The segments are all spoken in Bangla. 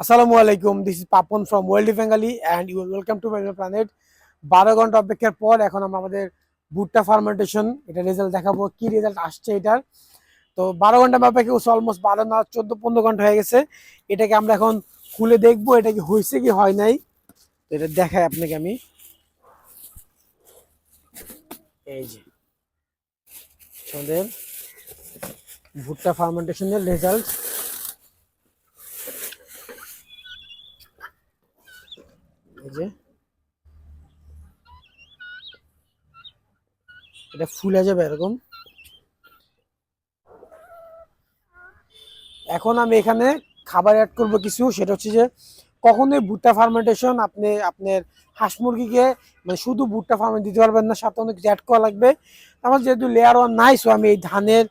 আসসালামু আলাইকুম this is Papon from world Bengali and you welcome to my planet বারো ঘণ্টা অপেক্ষার পর এখন আমরা আমাদের ভুট্টা ফার্মেন্টেশন এটা রেজাল্ট দেখাবো, কি রেজাল্ট আসছে এটার। তো বারো ঘণ্টা অপেক্ষা করছে অলমোস্ট বারো না, চোদ্দ, পনেরো ঘণ্টা হয়ে গেছে। এটাকে আমরা এখন খুলে দেখব, এটা কি হয়েছে কি হয় নাই। তো এটা দেখাই আপনাকে আমি। এই যে আমাদের ভুট্টা ফার্মেন্টেশনের রেজাল্ট এই যে। এটা ফুলে যাবে এরকম। এখন আমি এখানে খাবার অ্যাড করব কিছু, সেটা হচ্ছে যে কখনোই ভুট্টা ফার্মেন্টেশন আপনি, আপনার হাঁস মুরগিকে মানে শুধু ভুট্টা ফার্মে দিতে পারবেন না, সাথে অনেক অ্যাড করা লাগবে। আমার যেহেতু লেয়ার ওয়ান নাই সো আমি এই ধানের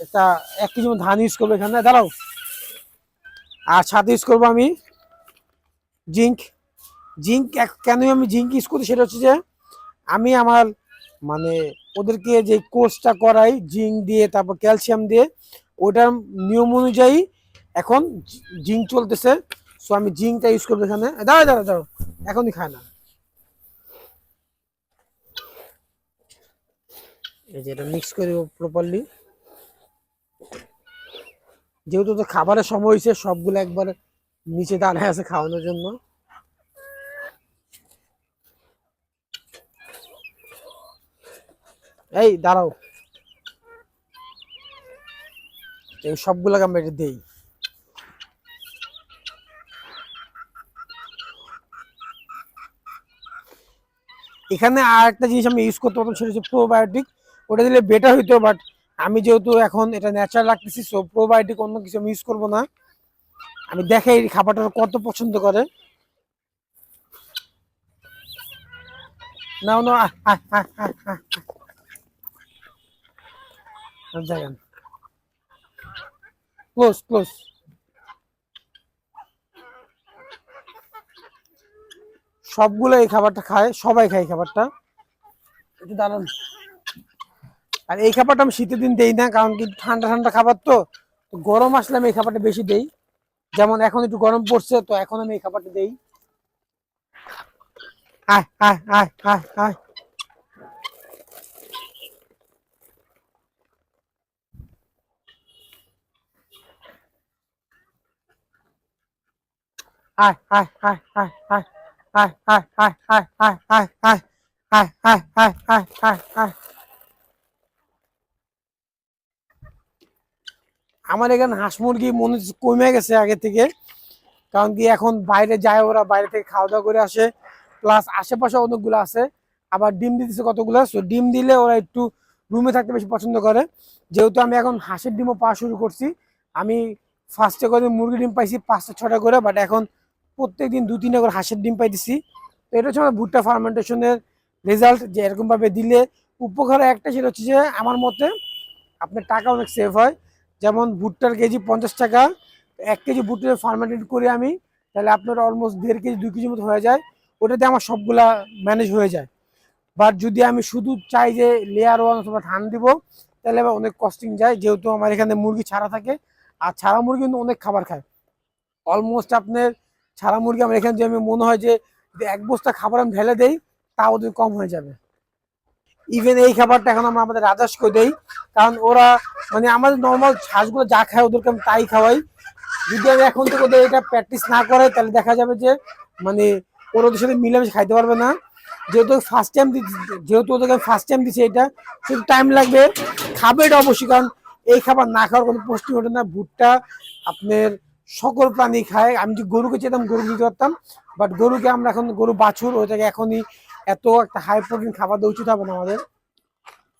একটা এক কেজি ধান ইউজ করব এখানে। দাঁড়াও। আর সাথে ইউজ করব আমি জিঙ্ক। জিঙ্ক কেন আমি জিঙ্ক ইউজ করি সেটা হচ্ছে যে আমি আমার মানে ওদেরকে যে কোর্সটা করাই, জিঙ্ক দিয়ে, তারপর ক্যালসিয়াম দিয়ে ওটার নিয়ম অনুযায়ী এখন জিঙ্ক চলতেছে। সো আমি জিঙ্কটা ইউজ করব এখানে। দাঁড়া দাঁড়া দাঁড়াও এখনই খায় না। এই যে এটা মিক্স করে প্রপারলি যেহেতু তো খাবারের সময় হয়েছে, সবগুলো একবার নিচে দাঁড়ায় আছে খাওয়ানোর জন্য। এই, দাঁড়াও। এই সবগুলোকে আমরা এটা দেই। এখানে আর একটা জিনিস আমি ইউজ করতে পারতাম সেটা হচ্ছে প্রোবায়োটিক ওটা দিলে বেটার হইতো বাট আমি যেহেতু এখন এটা ন্যাচারাল রাখতেছি সো প্রোবায়োটিক অন্য কিছু আমি ইউজ করব না। আমি দেখাই এই খাবারটা কত পছন্দ করে। নাও আহ আহ আহ আহ আহ। দেখেন ক্লোজ ক্লোজ সবগুলো এই খাবারটা খায়, সবাই খায় খাবারটা। একটু দাঁড়ান। আর এই খাবারটা আমি শীতের দিন দেই না, কারণ কি ঠান্ডা ঠান্ডা খাবার তো। গরম আসলে আমি এই খাবারটা বেশি দেই। যেমন এখন একটু গরম পড়ছে, তো এখন আমি এই খাবারটা দেই। আয় আয় আয় আয় আয়। আমার এখানে হাঁস মুরগি মনে কমে গেছে আগে থেকে কারণ কি এখন বাইরে যায় ওরা বাইরে থেকে খাওয়া দাওয়া করে আসে প্লাস আশেপাশে অনেকগুলো আছে আবার ডিম দিতেছে কতগুলো সো ডিম দিলে ওরা একটু রুমে থাকতে বেশি পছন্দ করে যেহেতু আমি এখন হাঁসের ডিমও পাওয়া শুরু করছি আমি ফার্স্টে করে মুরগি ডিম পাইছি পাঁচটা ছটা করে বাট এখন প্রত্যেক দিন দু, তিনটা করে হাঁসের ডিম পাইতেছি। তো এটা হচ্ছে আমার ভুট্টা ফার্মেন্টেশনের রেজাল্ট যে এরকমভাবে দিলে উপকার একটা সেটা হচ্ছে যে আমার মতে আপনার টাকা অনেক সেভ হয়। যেমন ভুট্টার কেজি পঞ্চাশ টাকা, এক কেজি ভুট্টার ফার্মেন্টেড করে আমি, তাহলে আপনার অলমোস্ট দেড় কেজি, দুই কেজি মতো হয়ে যায়। ওটাতে আমার সবগুলা ম্যানেজ হয়ে যায়। বাট যদি আমি শুধু চাই যে লেয়ার ওয়ান অথবা ধান দিব, তাহলে অনেক কস্টিং যায়। যেহেতু আমার এখানে মুরগি ছাড়া থাকে, আর ছাড়া মুরগি কিন্তু অনেক খাবার খায়। অলমোস্ট আপনার ছাড়া মুরগি আমার এখানে যে আমি মনে হয় যে যদি এক বস্তা খাবার আমি ঢেলে দেই তা ওদের কম হয়ে যাবে। ইভেন এই খাবারটা এখন আমরা আমাদের রাজাসকে দেই, কারণ ওরা মানে আমাদের নর্মাল হাঁসগুলো যা খায় ওদেরকে আমি তাই খাওয়াই। যদি আমি এখন থেকে ওদের এটা প্র্যাকটিস না করে, তাহলে দেখা যাবে যে মানে ওরা ওদের সাথে মিলেমিশে খাইতে পারবে না। যেহেতু ফার্স্ট টাইম যেহেতু ওদেরকে ফার্স্ট টাইম দিচ্ছি এটা, শুধু টাইম লাগবে। খাবে এটা অবশ্যই, কারণ এই খাবার না খাওয়ার কোনো প্রশ্নই ওঠে না। ভুট্টা, আপনার সকল প্রাণী খায়। আমি যদি গরুকে চেতাম গরু দিতে পারতাম বাট গরুকে আমরা এখন, গরু বাছুর, ওইটাকে এখনই এত একটা হাই প্রোটিন খাবার দেওয়া উচিত হবে না আমাদের।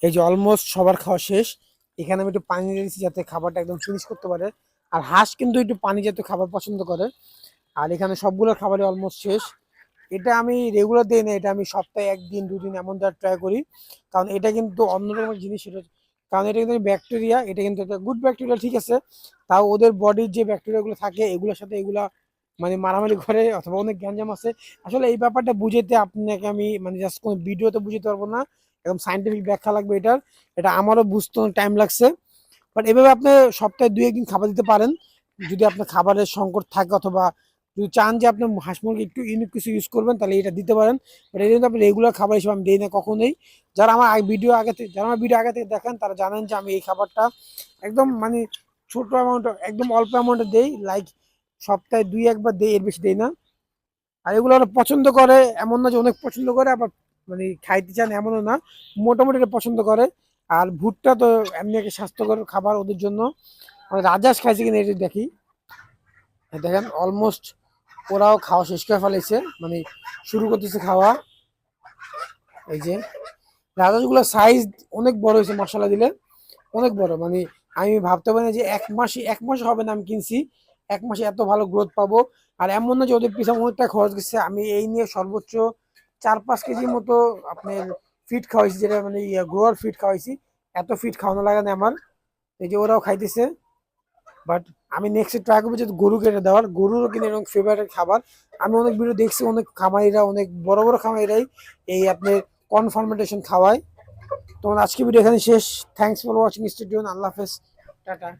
এই যে অলমোস্ট সবার খাওয়া শেষ। এখানে আমি একটু পানি দিয়েছি যাতে খাবারটা একদম ফিনিশ করতে পারে। আর হাঁস কিন্তু একটু পানি জাতীয় খাবার পছন্দ করে। আর এখানে সবগুলো খাবারই অলমোস্ট শেষ। এটা আমি রেগুলার দিই না এটা আমি সপ্তাহে একদিন, দুদিন এমন দেওয়ার ট্রাই করি। কারণ এটা কিন্তু অন্যরকম জিনিস, সেটা কারণ এটা কিন্তু ব্যাকটেরিয়া, এটা কিন্তু একটা গুড ব্যাকটেরিয়া ঠিক আছে? তাও ওদের বডির যে ব্যাকটেরিয়াগুলো থাকে, এগুলোর সাথে এগুলা মানে মারামারি করে অথবা অনেক গ্যাঞ্জাম আছে। আসলে এই ব্যাপারটা বুঝাইতে আপনাকে আমি মানে জাস্ট কোনো ভিডিওতে বুঝতে পারব না। একদম সাইন্টিফিক ব্যাখ্যা লাগবে এটার। এটা আমারও বুঝতে টাইম লাগছে। বাট এভাবে আপনি সপ্তাহে দুই একদিন খাবার দিতে পারেন। যদি আপনার খাবারের সংকট থাকে অথবা যদি চান যে আপনি হাঁস মুরগি একটু ইউনিক কিছু ইউজ করবেন, তাহলে এটা দিতে পারেন। বাট এটা কিন্তু আপনি রেগুলার খাবার হিসেবে আমি দিই না কখনোই। যারা আমার ভিডিও আগে থেকে, যারা আমার ভিডিও আগে থেকে দেখেন, তারা জানেন যে আমি এই খাবারটা একদম মানে ছোট অ্যামাউন্ট একদম অল্প অ্যামাউন্টে দেই। লাইক সপ্তাহে দুই একবার দেই, এর বেশি দেই না। আর এগুলো ওরা পছন্দ করে, এমন না যে অনেক পছন্দ করে, আবার মানে খাইতে চান এমনও না। মোটামুটি এটা পছন্দ করে। আর ভুট্টা তো এমনি একটা স্বাস্থ্যকর খাবার ওদের জন্য। আর রাজাস খাইছে কিনা এটা দেখি। দেখেন অলমোস্ট ওরাও খাওয়া শেষ করে ফেলেছে। মানে শুরু করতেছে খাওয়া। এই যে রাজাসগুলোর সাইজ অনেক বড় হয়েছে মশলা দিলে। অনেক বড় মানে আমি ভাবতে পারি না যে এক মাসে, এক মাস হবে না আমি কিনছি। এক মাসে এত ভালো গ্রোথ পাবো। আর এমন না যে ওদের পিছনে অনেকটা খরচ গেছে। আমি এই নিয়ে সর্বোচ্চ চার পাঁচ কেজির মতো আপনার ফিট খাওয়াইছি, যেটা মানে গ্রোয়ার ফিট খাওয়াইছি। এত ফিট খাওয়ানো লাগে না আমার। এই যে ওরাও খাইতেছে। বাট আমি নেক্সট ট্রাই করব যে গরু কেটে দেওয়ার। গরুরও কিন্তু এরকম ফেভারিট খাবার। আমি অনেক ভিডিও দেখছি, অনেক খামারিরা, অনেক বড় বড় খামারিরাই এই আপনার কনফার্মেন্টেশন খাওয়ায়। তোমার আজকে ভিডিও এখানে শেষ। থ্যাংকস ফর ওয়াচিং স্টুডিও আল্লাহ হাফেজ। টাটা।